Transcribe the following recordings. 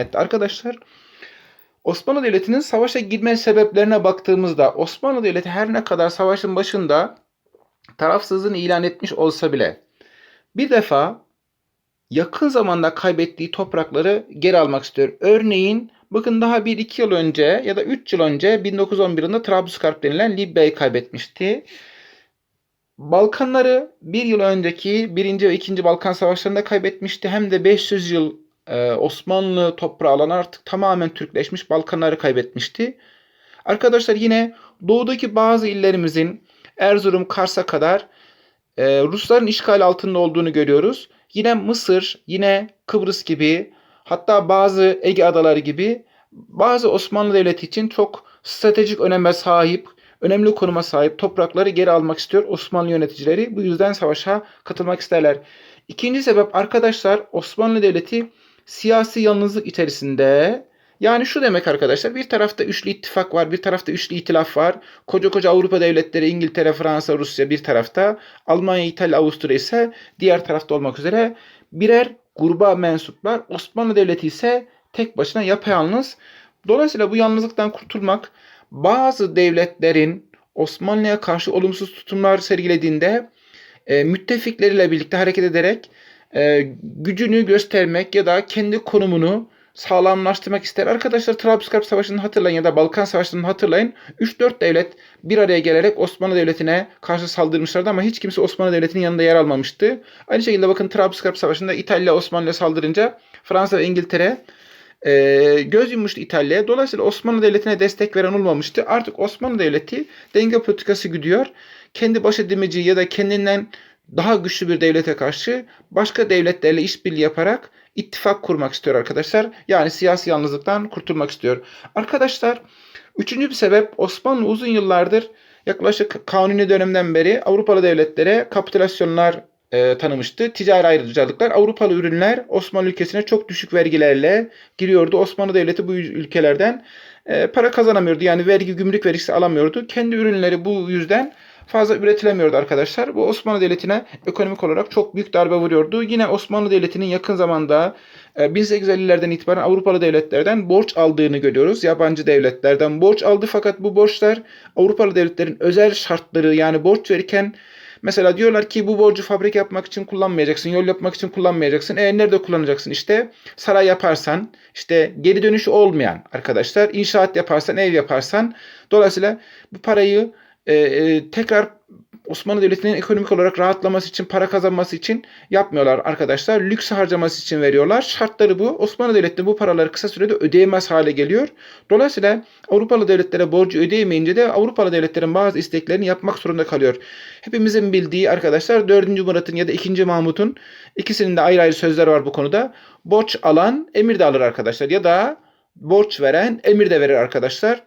Evet arkadaşlar Osmanlı Devleti'nin savaşa girme sebeplerine baktığımızda Osmanlı Devleti her ne kadar savaşın başında tarafsızlığını ilan etmiş olsa bile bir defa yakın zamanda kaybettiği toprakları geri almak istiyor. Örneğin bakın daha 1-2 yıl önce ya da 3 yıl önce 1911 yılında Trablusgarp denilen Libya'yı kaybetmişti. Balkanları bir yıl önceki 1. ve 2. Balkan Savaşları'nda kaybetmişti. Hem de 500 yıl e, Osmanlı toprağı alan artık tamamen Türkleşmiş Balkanları kaybetmişti. Arkadaşlar yine doğudaki bazı illerimizin Erzurum, Kars'a kadar e, Rusların işgal altında olduğunu görüyoruz. Yine Mısır, yine Kıbrıs gibi hatta bazı Ege adaları gibi bazı Osmanlı Devleti için çok stratejik öneme sahip, önemli konuma sahip toprakları geri almak istiyor Osmanlı yöneticileri. Bu yüzden savaşa katılmak isterler. İkinci sebep arkadaşlar Osmanlı Devleti siyasi yalnızlık içerisinde yani şu demek arkadaşlar bir tarafta üçlü ittifak var bir tarafta üçlü itilaf var. Koca koca Avrupa devletleri İngiltere, Fransa, Rusya bir tarafta Almanya, İtalya, Avusturya ise diğer tarafta olmak üzere birer gruba mensuplar. Osmanlı Devleti ise tek başına yapayalnız. Dolayısıyla bu yalnızlıktan kurtulmak bazı devletlerin Osmanlı'ya karşı olumsuz tutumlar sergilediğinde e, müttefikleriyle birlikte hareket ederek e, gücünü göstermek ya da kendi konumunu sağlamlaştırmak ister. Arkadaşlar Trablusgarp Savaşı'nı hatırlayın ya da Balkan Savaşı'nı hatırlayın. 3-4 devlet bir araya gelerek Osmanlı Devleti'ne karşı saldırmışlardı ama hiç kimse Osmanlı Devleti'nin yanında yer almamıştı. Aynı şekilde bakın Trablusgarp Savaşı'nda İtalya Osmanlı'ya saldırınca Fransa ve İngiltere e, göz yummuştu İtalya'ya. Dolayısıyla Osmanlı Devleti'ne destek veren olmamıştı. Artık Osmanlı Devleti denge politikası güdüyor. Kendi baş edemeyeceği ya da kendinden daha güçlü bir devlete karşı başka devletlerle işbirliği yaparak ittifak kurmak istiyor arkadaşlar. Yani siyasi yalnızlıktan kurtulmak istiyor. Arkadaşlar üçüncü bir sebep Osmanlı uzun yıllardır yaklaşık kanuni dönemden beri Avrupalı devletlere kapitülasyonlar e, tanımıştı. Ticari ayrıcalıklar Avrupalı ürünler Osmanlı ülkesine çok düşük vergilerle giriyordu. Osmanlı Devleti bu ülkelerden e, para kazanamıyordu. Yani vergi gümrük vergisi alamıyordu. Kendi ürünleri bu yüzden fazla üretilemiyordu arkadaşlar. Bu Osmanlı Devleti'ne ekonomik olarak çok büyük darbe vuruyordu. Yine Osmanlı Devleti'nin yakın zamanda 1850'lerden itibaren Avrupalı devletlerden borç aldığını görüyoruz. Yabancı devletlerden borç aldı fakat bu borçlar Avrupalı devletlerin özel şartları yani borç verirken Mesela diyorlar ki bu borcu fabrika yapmak için kullanmayacaksın, yol yapmak için kullanmayacaksın. E nerede kullanacaksın? İşte saray yaparsan, işte geri dönüşü olmayan arkadaşlar, inşaat yaparsan, ev yaparsan. Dolayısıyla bu parayı e, e, tekrar Osmanlı Devleti'nin ekonomik olarak rahatlaması için, para kazanması için yapmıyorlar arkadaşlar. Lüks harcaması için veriyorlar. Şartları bu. Osmanlı Devleti bu paraları kısa sürede ödeyemez hale geliyor. Dolayısıyla Avrupalı devletlere borcu ödeyemeyince de Avrupalı devletlerin bazı isteklerini yapmak zorunda kalıyor. Hepimizin bildiği arkadaşlar 4. Murat'ın ya da 2. Mahmut'un ikisinin de ayrı ayrı sözler var bu konuda. Borç alan emir de alır arkadaşlar ya da borç veren emir de verir arkadaşlar.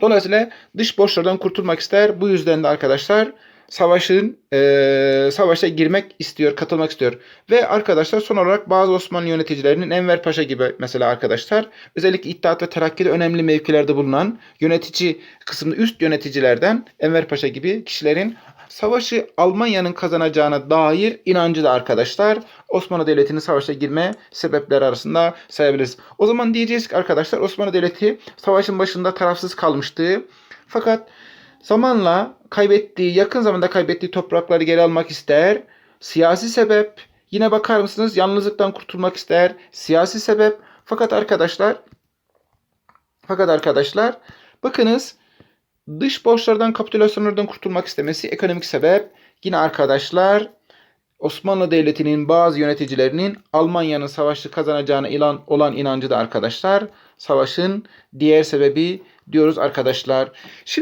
Dolayısıyla dış borçlardan kurtulmak ister. Bu yüzden de arkadaşlar savaşın e, savaşa girmek istiyor, katılmak istiyor. Ve arkadaşlar son olarak bazı Osmanlı yöneticilerinin Enver Paşa gibi mesela arkadaşlar özellikle İttihat ve Terakki'de önemli mevkilerde bulunan yönetici kısmında üst yöneticilerden Enver Paşa gibi kişilerin savaşı Almanya'nın kazanacağına dair inancı da arkadaşlar Osmanlı Devleti'nin savaşa girme sebepleri arasında sayabiliriz. O zaman diyeceğiz ki arkadaşlar Osmanlı Devleti savaşın başında tarafsız kalmıştı. Fakat zamanla kaybettiği, yakın zamanda kaybettiği toprakları geri almak ister. Siyasi sebep, yine bakar mısınız yalnızlıktan kurtulmak ister. Siyasi sebep. Fakat arkadaşlar fakat arkadaşlar bakınız Dış borçlardan kapitülasyonlardan kurtulmak istemesi ekonomik sebep. Yine arkadaşlar Osmanlı Devleti'nin bazı yöneticilerinin Almanya'nın savaşı kazanacağına ilan olan inancı da arkadaşlar savaşın diğer sebebi diyoruz arkadaşlar. Şimdi